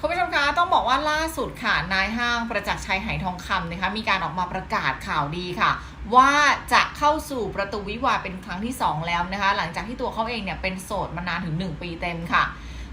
คุณผู้ชมคะต้องบอกว่าล่าสุดค่ะนายห้างประจักษ์ชัยไหทองคำนะคะมีการออกมาประกาศข่าวดีค่ะ ว่าจะเข้าสู่ประตูวิวาเป็นครั้งที่ 2 แล้วนะคะ หลังจากที่ตัวเขาเองเนี่ยเป็นโสดมานานถึง 1 ปีเต็มค่ะ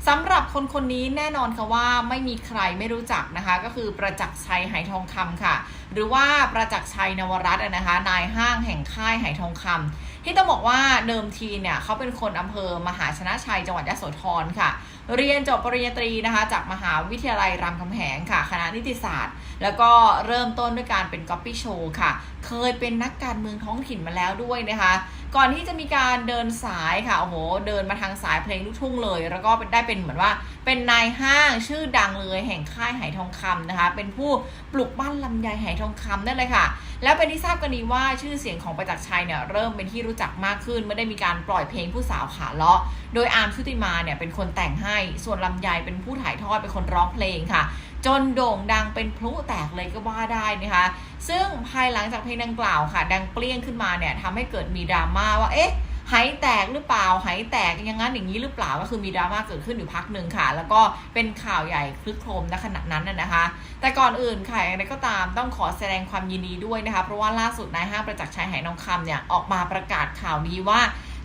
สำหรับคนคนนี้แน่นอนค่ะว่าไม่มีใครไม่รู้จักนะคะ ก็คือประจักษ์ชัยไหทองคำค่ะ หรือว่าประจักษ์ชัยนวรัตน์นะคะ นายห้างแห่งค่ายไหทองคำ ที่ต้องบอกว่าเดิมทีเนี่ยเขาเป็นคนอำเภอมหาชนะชัยจังหวัดยโสธรค่ะ เรียนจบปริญญาตรีนะคะ จากมหาวิทยาลัยรามคำแหงค่ะ คณะนิติศาสตร์ แล้วก็เริ่มต้นด้วยการเป็นก๊อปปี้โชว์ค่ะ เคยเป็นนักการเมืองท้องถิ่นมาแล้วด้วยนะคะ ก่อนที่จะมีการเดินสายค่ะโอ้โหเดินมาทางสายเพลงลูกทุ่งเลย แล้วก็ได้เป็นเหมือนว่า เป็นนายห้างชื่อดังเลยแห่งค่ายไหทองคำนะคะ เป็นผู้ปลุกบ้านลำไยไหทองคำนั่นเลยค่ะ แล้วเป็นที่ทราบกันดีว่าชื่อเสียงของประจักษ์ชัยเนี่ยเริ่มเป็นที่รู้จักมากขึ้นเมื่อได้มีการปล่อยเพลงผู้สาวขาเลาะ โดยอาร์มชุติมาเนี่ยเป็นคนแต่งให้ส่วนลำไยเป็นผู้ถ่ายทอดเป็นคนร้องเพลงค่ะ จนโด่งดังเป็นพลุแตกเลยก็ว่าได้นะคะ ซึ่งภายหลังจากเพลงดังกล่าวค่ะ ดังเปรี้ยงขึ้นมาเนี่ยทำให้เกิดมีดราม่าว่าเอ๊ะไหแตกหรือเปล่าไหแตกอย่างนั้นอย่างนี้หรือเปล่าก็คือมีดราม่าเกิดขึ้นอยู่พักหนึ่งค่ะ แล้วก็เป็นข่าวใหญ่คลึกโครมณขณะนั้นน่ะนะคะ แต่ก่อนอื่นค่ะอย่างไรก็ตามต้องขอแสดงความยินดีด้วยนะคะ เพราะว่าล่าสุดนายห้างประจักษ์ชัยไหทองคำเนี่ยออกมาประกาศข่าวดีว่า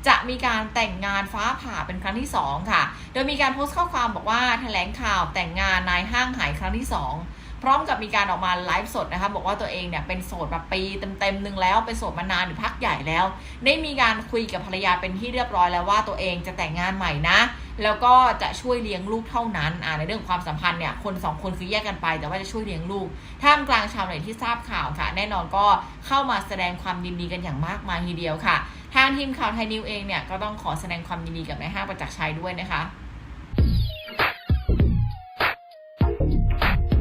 จะมีการแต่งงานฟ้าผ่าเป็นครั้งที่ 2 ค่ะ โดยมีการโพสต์ข้อความบอกว่าแถลงข่าวแต่งงานนายห้างหายครั้งที่ 2 พร้อมกับมีการออกมาไลฟ์สดนะคะบอกว่าตัวเองเนี่ยเป็นโสดมาปีเต็มๆหนึ่งแล้วเป็นโสดมานานหรือพักใหญ่แล้ว ได้มีการคุยกับภรรยาเป็นที่เรียบร้อยแล้วว่าตัวเองจะแต่งงานใหม่นะ แล้วก็จะช่วยเลี้ยงลูกเท่านั้นอ่าในเรื่องความสัมพันธ์เนี่ยคนสองคนคือแยกกันไป แต่ว่าจะช่วยเลี้ยงลูกท่ามกลางชาวเน็ตที่ทราบข่าวค่ะ แน่นอนก็เข้ามาแสดงความยินดีกันอย่างมากมายทีเดียวค่ะ ทางทีมข่าวไทยนิวเองเนี่ยก็ต้องขอแสดงความยินดีกับนายห้างประจักษ์ชัยด้วยนะคะ